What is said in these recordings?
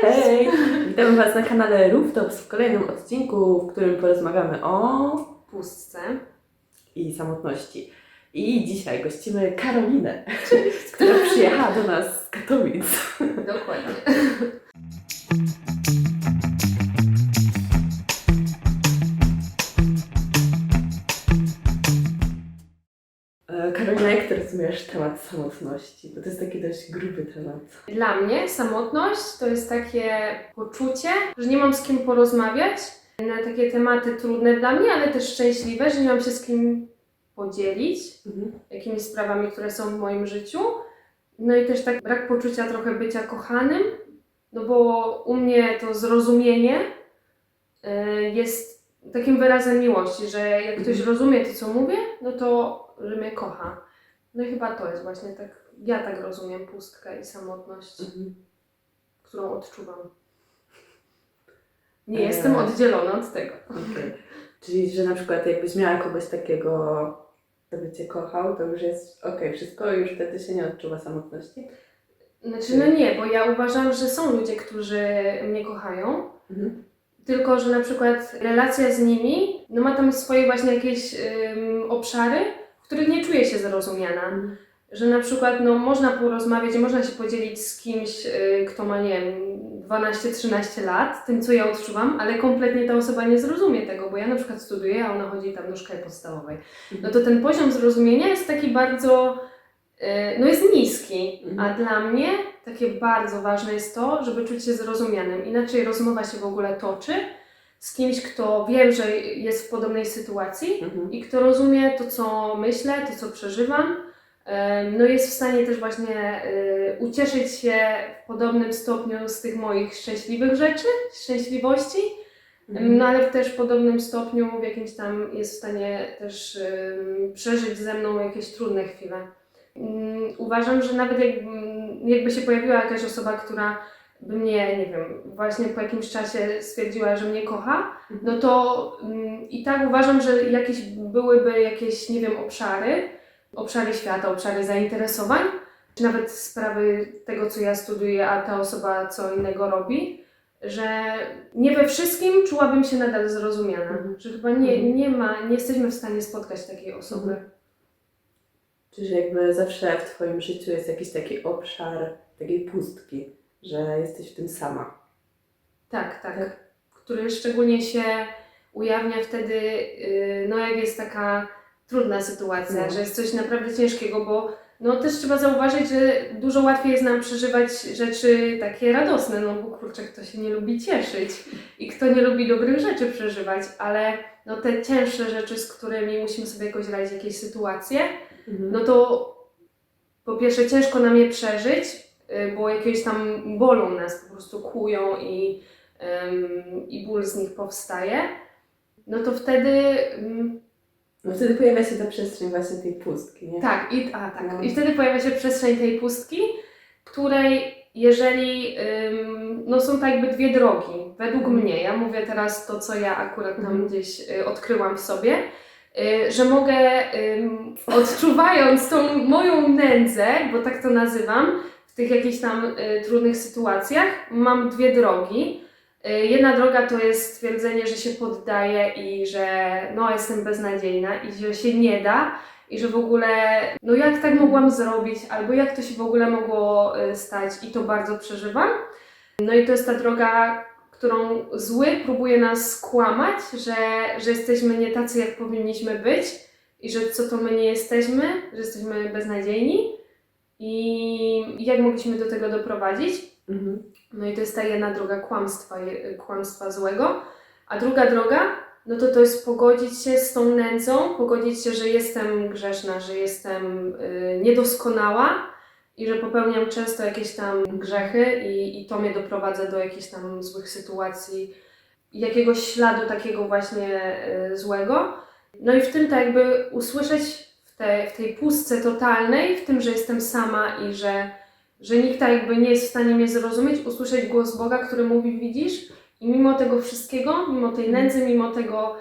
Hej! Witamy Was na kanale Rooftops w kolejnym odcinku, w którym porozmawiamy o pustce. i samotności. I dzisiaj gościmy Karolinę, która przyjechała do nas z Katowic. Dokładnie. Karolina, jak Ty rozumiesz temat samotności? Bo to jest taki dość gruby temat. Dla mnie samotność to jest takie poczucie, że nie mam z kim porozmawiać na takie tematy trudne dla mnie, ale też szczęśliwe, że nie mam się z kim podzielić Mhm. jakimiś sprawami, które są w moim życiu. No i też tak brak poczucia trochę bycia kochanym, no bo u mnie to zrozumienie y, jest takim wyrazem miłości, że jak ktoś Mhm. rozumie to, co mówię, no to, że mnie kocha. No i chyba to jest właśnie tak, ja tak rozumiem pustkę i samotność, Mhm. którą odczuwam. Nie Eee. jestem oddzielona od tego. Okej. Czyli, że na przykład jakbyś miała kogoś takiego, kto by Cię kochał, to już jest okej, wszystko już wtedy się nie odczuwa samotności? Znaczy, no nie, bo ja uważam, że są ludzie, którzy mnie kochają, Mhm. Tylko, że na przykład relacja z nimi no ma tam swoje właśnie jakieś ym, obszary, których nie czuję się zrozumiana. Mhm. Że na przykład no, można porozmawiać można się podzielić z kimś, y, kto ma, nie wiem, 12-13 lat, tym co ja odczuwam, ale kompletnie ta osoba nie zrozumie tego, bo ja na przykład studiuję, a ona chodzi tam do szkoły podstawowej. No to ten poziom zrozumienia jest taki bardzo, y, no jest niski, a Mhm. dla mnie takie bardzo ważne jest to, żeby czuć się zrozumianym. Inaczej rozmowa się w ogóle toczy z kimś, kto wiem, że jest w podobnej sytuacji Mhm. i kto rozumie to, co myślę, to, co przeżywam. No jest w stanie też właśnie y, ucieszyć się w podobnym stopniu z tych moich szczęśliwych rzeczy, szczęśliwości, Mhm. no ale też w podobnym stopniu w jakimś tam jest w stanie też przeżyć ze mną jakieś trudne chwile. Ym, uważam, że nawet jak, jakby się pojawiła jakaś osoba, która by mnie, nie wiem, właśnie po jakimś czasie stwierdziła, że mnie kocha, no to ym, i tak uważam, że jakieś byłyby jakieś, nie wiem, obszary, obszary świata, obszary zainteresowań, czy nawet sprawy tego, co ja studiuję, a ta osoba co innego robi, że nie we wszystkim czułabym się nadal zrozumiana. Mhm. Że chyba nie, Mhm. nie ma, nie jesteśmy w stanie spotkać takiej osoby. Mhm. Czyli jakby zawsze w Twoim życiu jest jakiś taki obszar takiej pustki, że jesteś w tym sama. Tak, tak, Tak. Który szczególnie się ujawnia wtedy, yy, no jak jest taka trudna sytuacja, No. że jest coś naprawdę ciężkiego, bo no też trzeba zauważyć, że dużo łatwiej jest nam przeżywać rzeczy takie radosne, no bo kurczę, kto się nie lubi cieszyć i kto nie lubi dobrych rzeczy przeżywać, ale no te cięższe rzeczy, z którymi musimy sobie jakoś radzić, jakieś sytuacje, Mhm. no to po pierwsze ciężko nam je przeżyć, y, bo jakieś tam bolą nas, po prostu kłują i, i ból z nich powstaje, no to wtedy No wtedy pojawia się ta przestrzeń właśnie tej pustki, nie? tak, i, a, tak, No. i wtedy pojawia się przestrzeń tej pustki, której jeżeli, no są tak jakby dwie drogi, według Mhm. mnie, ja mówię teraz to, co ja akurat tam Mhm. gdzieś y, odkryłam w sobie, y, że mogę, odczuwając tą moją nędzę, bo tak to nazywam, tych jakichś tam y, trudnych sytuacjach, mam dwie drogi. Y, Jedna droga to jest stwierdzenie, że się poddaję i że no jestem beznadziejna i że się nie da i że w ogóle no jak tak mogłam zrobić albo jak to się w ogóle mogło y, stać i to bardzo przeżywam. No i to jest ta droga, którą zły próbuje nas skłamać, że, że jesteśmy nie tacy jak powinniśmy być i że co to my nie jesteśmy, że jesteśmy beznadziejni i jak mogliśmy do tego doprowadzić. Mhm. No i to jest ta jedna droga kłamstwa, kłamstwa złego. A druga droga, no to to jest pogodzić się z tą nędzą, pogodzić się, że jestem grzeszna, że jestem y, niedoskonała i że popełniam często jakieś tam grzechy i, i to mnie doprowadza do jakichś tam złych sytuacji, jakiegoś śladu takiego właśnie y, złego. No i w tym tak jakby usłyszeć w, te, w tej pustce totalnej, w tym, że jestem sama i że że nikt tak jakby nie jest w stanie mnie zrozumieć, usłyszeć głos Boga, który mówi, widzisz, i mimo tego wszystkiego, mimo tej nędzy, mimo tego,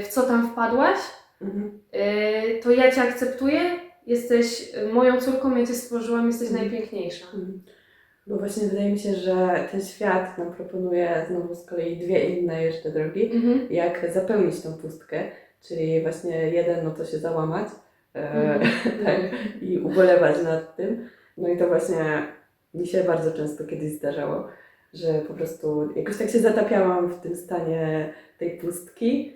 y, w co tam wpadłaś, Mhm. y, to ja Cię akceptuję, jesteś y, moją córką, ja Cię stworzyłam, jesteś Mhm. najpiękniejsza. Mhm. Bo właśnie wydaje mi się, że ten świat nam proponuje znowu z kolei dwie inne jeszcze drogi, Mhm. jak zapełnić tą pustkę. Czyli właśnie jeden, no to się załamać e, Mhm. tak, i ubolewać nad tym. No i to właśnie mi się bardzo często kiedyś zdarzało, że po prostu jakoś tak się zatapiałam w tym stanie tej pustki.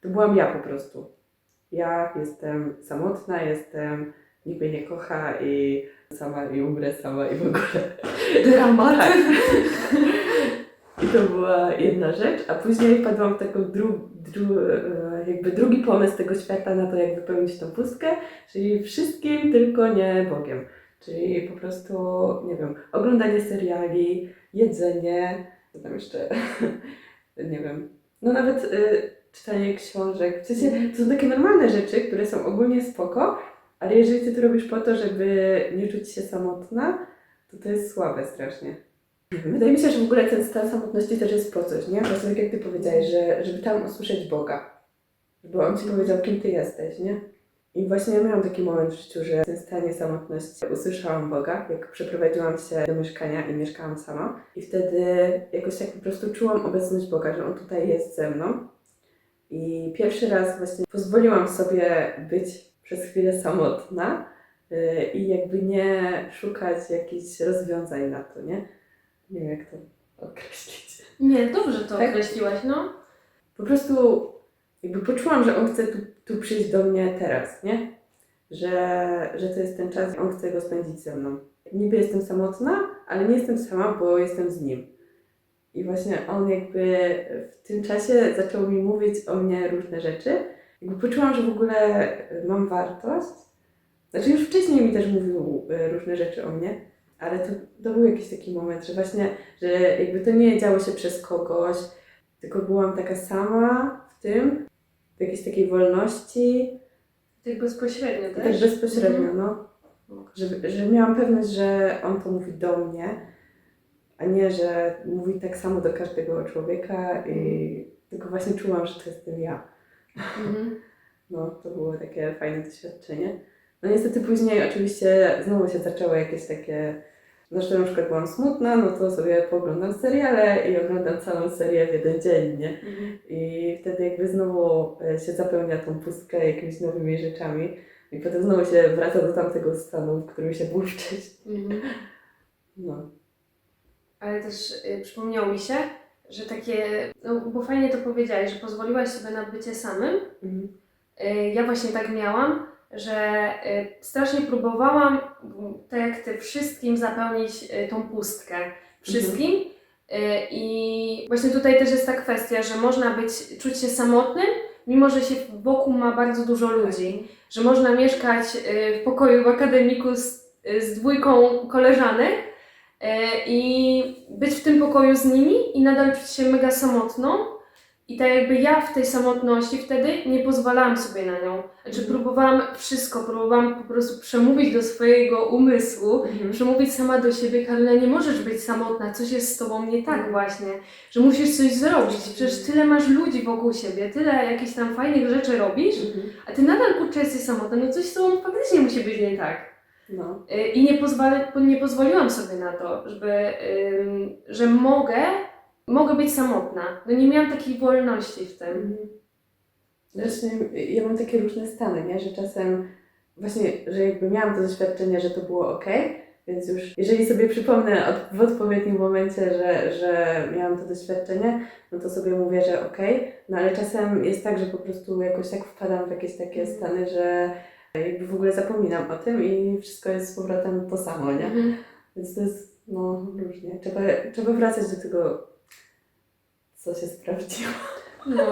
To byłam ja po prostu. Ja jestem samotna, jestem, nikt mnie nie kocha i sama i umrę sama i w ogóle. Dramat. Tak. I to była jedna rzecz, a później wpadłam w taką dru, dru, e, jakby drugi pomysł tego świata na to, jak wypełnić tą pustkę, czyli wszystkim, tylko nie Bogiem. Czyli po prostu, nie wiem, oglądanie seriali, jedzenie, co tam jeszcze, nie wiem, no nawet y, czytanie książek. W sensie to są takie normalne rzeczy, które są ogólnie spoko, ale jeżeli ty to robisz po to, żeby nie czuć się samotna, to to jest słabe strasznie. Wydaje mi się, że w ogóle ten stan samotności też jest po coś, nie? Właśnie tak jak ty powiedziałeś, że żeby tam usłyszeć Boga. Żeby on ci powiedział, kim ty jesteś, nie? I właśnie ja miałam taki moment w życiu, że w tym stanie samotności usłyszałam Boga, jak przeprowadziłam się do mieszkania i mieszkałam sama. I wtedy jakoś tak po prostu czułam obecność Boga, że On tutaj jest ze mną. I pierwszy raz właśnie pozwoliłam sobie być przez chwilę samotna yy, i jakby nie szukać jakichś rozwiązań na to, nie? Nie wiem jak to określić. Nie, dobrze to Tak? określiłaś, no. Po prostu jakby poczułam, że on chce tu, tu przyjść do mnie teraz, nie? Że, że to jest ten czas on chce go spędzić ze mną. Niby jestem samotna, ale nie jestem sama, bo jestem z nim. I właśnie on jakby w tym czasie zaczął mi mówić o mnie różne rzeczy. Jakby poczułam, że w ogóle mam wartość. Znaczy już wcześniej mi też mówił e, różne rzeczy o mnie, ale to, to był jakiś taki moment, że właśnie, że jakby to nie działo się przez kogoś, tylko byłam taka sama w tym, w jakiejś takiej wolności, Tak bezpośrednio tak też. bezpośrednio, Mhm. no. Że, że miałam pewność, że on to mówi do mnie, a nie, że mówi tak samo do każdego człowieka i tylko właśnie czułam, że to jestem ja. Mhm. No, to było takie fajne doświadczenie. No niestety później oczywiście znowu się zaczęło jakieś takie, znaczy na przykład byłam smutna, no to sobie pooglądam seriale i oglądam całą serię w jeden dzień, nie? Mhm. I wtedy jakby znowu e, się zapełnia tą pustkę jakimiś nowymi rzeczami. I potem znowu się wraca do tamtego stanu, w którym się był wcześniej. Mhm. No. Ale też y, przypomniało mi się, że takie, no bo fajnie to powiedziałeś, że pozwoliłaś sobie na bycie samym. Mhm. Y, ja właśnie tak miałam, że y, strasznie próbowałam, m, tak jak ty, wszystkim zapełnić y, tą pustkę. Wszystkim. Y, I właśnie tutaj też jest ta kwestia, że można być, czuć się samotnym, mimo że się wokół ma bardzo dużo ludzi. Że można mieszkać w pokoju w akademiku z, z dwójką koleżanek i być w tym pokoju z nimi i nadal czuć się mega samotną. I tak jakby ja w tej samotności wtedy nie pozwalałam sobie na nią. Znaczy Mhm. próbowałam wszystko, próbowałam po prostu przemówić do swojego umysłu, Mhm. przemówić sama do siebie, Karolina, nie możesz być samotna, coś jest z tobą nie tak Mhm. właśnie, że musisz coś zrobić, przecież tyle masz ludzi wokół siebie, tyle jakichś tam fajnych rzeczy robisz, a ty nadal kurczę jesteś samotna, no coś z tobą faktycznie musi być nie tak. No. Y, I nie, pozwala, nie pozwoliłam sobie na to, żeby, że mogę, mogę być samotna. No nie miałam takiej wolności w tym. Mhm. Właśnie ja mam takie różne stany, nie? Że czasem właśnie, że jakby miałam to doświadczenie, że to było ok, więc już jeżeli sobie przypomnę od, w odpowiednim momencie, że, że miałam to doświadczenie, no to sobie mówię, że ok, no ale czasem jest tak, że po prostu jakoś tak wpadam w jakieś takie stany, że jakby w ogóle zapominam o tym i wszystko jest z powrotem to samo, nie? Mhm. Więc to jest, no, różnie. Trzeba, trzeba wracać do tego, co się sprawdziło. No.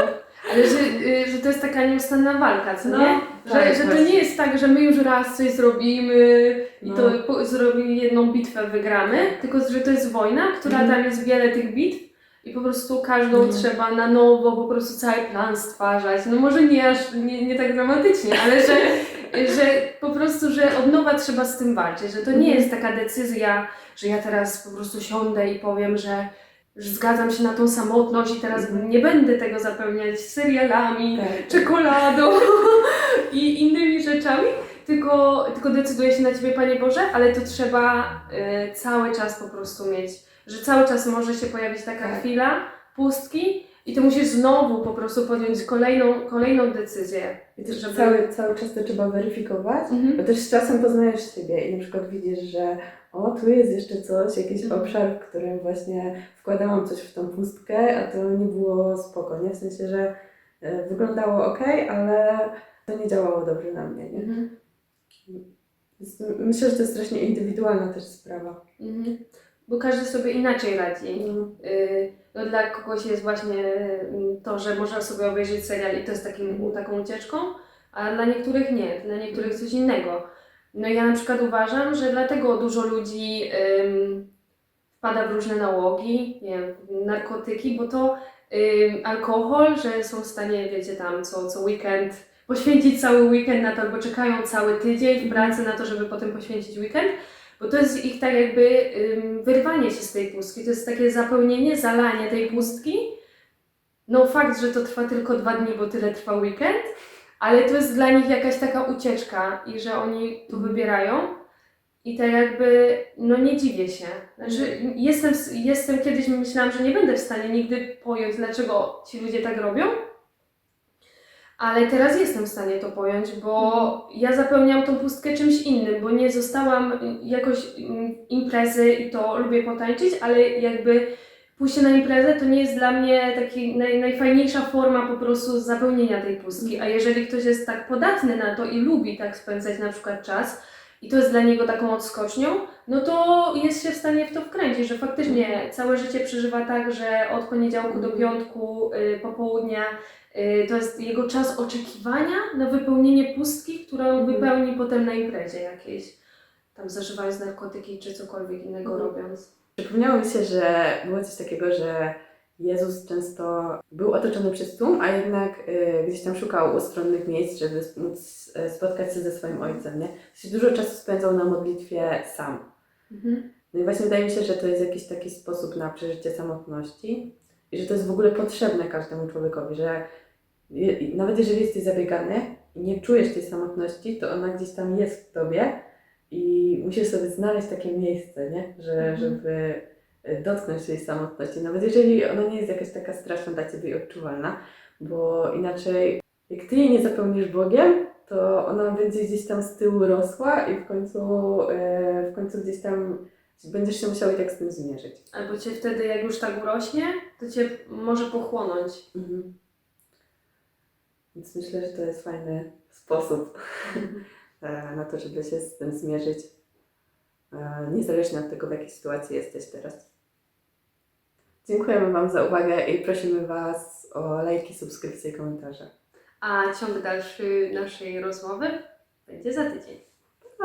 Ale że, y, że to jest taka nieustanna walka, co No, nie? Że, tak, że to właśnie. nie jest tak, że my już raz coś zrobimy i No. to po, zrobimy jedną bitwę, wygramy, tylko że to jest wojna, która Mhm. tam jest wiele tych bitw i po prostu każdą Mhm. trzeba na nowo po prostu cały plan stwarzać. No może nie aż nie, nie tak dramatycznie, ale że, że po prostu, że od nowa trzeba z tym walczyć, że to nie Mhm. jest taka decyzja, że ja teraz po prostu siądę i powiem, że że zgadzam się na tą samotność i teraz nie będę tego zapełniać serialami, Tak. czekoladą i innymi rzeczami, tylko, tylko decyduje się na Ciebie, Panie Boże, ale to trzeba y, cały czas po prostu mieć, że cały czas może się pojawić taka Tak. chwila pustki i Ty musisz znowu po prostu podjąć kolejną, kolejną decyzję. I też Żeby- cały, cały czas to trzeba weryfikować, Mhm. bo też z czasem poznajesz siebie i na przykład widzisz, że o, tu jest jeszcze coś, jakiś Mhm. obszar, w którym właśnie wkładałam coś w tą pustkę, a to nie było spoko, nie? W sensie, że e, wyglądało ok, ale to nie działało dobrze na mnie, nie? Mhm. Myślę, że to jest strasznie indywidualna też sprawa. Mhm. Bo każdy sobie inaczej radzi. Y, No dla kogoś jest właśnie mm, to, że można sobie obejrzeć serial i to jest takim, taką ucieczką, a dla niektórych nie, dla niektórych coś innego. No ja na przykład uważam, że dlatego dużo ludzi ym, wpada w różne nałogi, nie wiem, narkotyki, bo to ym, alkohol, że są w stanie, wiecie, tam co, co weekend poświęcić cały weekend na to, albo czekają cały tydzień w pracy na to, żeby potem poświęcić weekend, bo to jest ich tak jakby ym, wyrwanie się z tej pustki, to jest takie zapełnienie, zalanie tej pustki. No fakt, że to trwa tylko dwa dni, bo tyle trwa weekend, ale to jest dla nich jakaś taka ucieczka i że oni to wybierają. I tak jakby, no nie dziwię się. Znaczy, jestem, jestem kiedyś myślałam, że nie będę w stanie nigdy pojąć, dlaczego ci ludzie tak robią. Ale teraz jestem w stanie to pojąć, bo ja zapełniam tą pustkę czymś innym, bo nie zostałam jakoś mm, imprezy i to lubię potańczyć, ale jakby pójście na imprezę to nie jest dla mnie taki naj, najfajniejsza forma po prostu zapełnienia tej pustki. A jeżeli ktoś jest tak podatny na to i lubi tak spędzać na przykład czas i to jest dla niego taką odskocznią, no to jest się w stanie w to wkręcić, że faktycznie całe życie przeżywa tak, że od poniedziałku do piątku, y, popołudnia y, to jest jego czas oczekiwania na wypełnienie pustki, którą Mhm. wypełni potem na imprezie jakiejś. Tam zażywając narkotyki czy cokolwiek innego Mhm. robiąc. Przypomniało mi się, że było coś takiego, że Jezus często był otoczony przez tłum, a jednak y, gdzieś tam szukał ustronnych miejsc, żeby móc y, spotkać się ze swoim Ojcem, nie? Dużo czasu spędzał na modlitwie sam. Mhm. No i właśnie wydaje mi się, że to jest jakiś taki sposób na przeżycie samotności i że to jest w ogóle potrzebne każdemu człowiekowi, że je, nawet jeżeli jesteś zabiegany i nie czujesz tej samotności, to ona gdzieś tam jest w tobie i musisz sobie znaleźć takie miejsce, nie? Że, Mhm. żeby y, dotknąć tej samotności, nawet jeżeli ona nie jest jakaś taka straszna dla ciebie i odczuwalna, bo inaczej jak ty jej nie zapełnisz Bogiem, to ona będzie gdzieś tam z tyłu rosła i w końcu, e, w końcu gdzieś tam będziesz się musiał i tak z tym zmierzyć. Albo cię wtedy, jak już tak urośnie, to cię może pochłonąć. Mhm. Więc myślę, że to jest fajny sposób e, E, na to, żeby się z tym zmierzyć, e, niezależnie od tego, w jakiej sytuacji jesteś teraz. Dziękujemy Wam za uwagę i prosimy Was o lajki, subskrypcje i komentarze. A ciąg dalszy naszej rozmowy będzie za tydzień. Pa!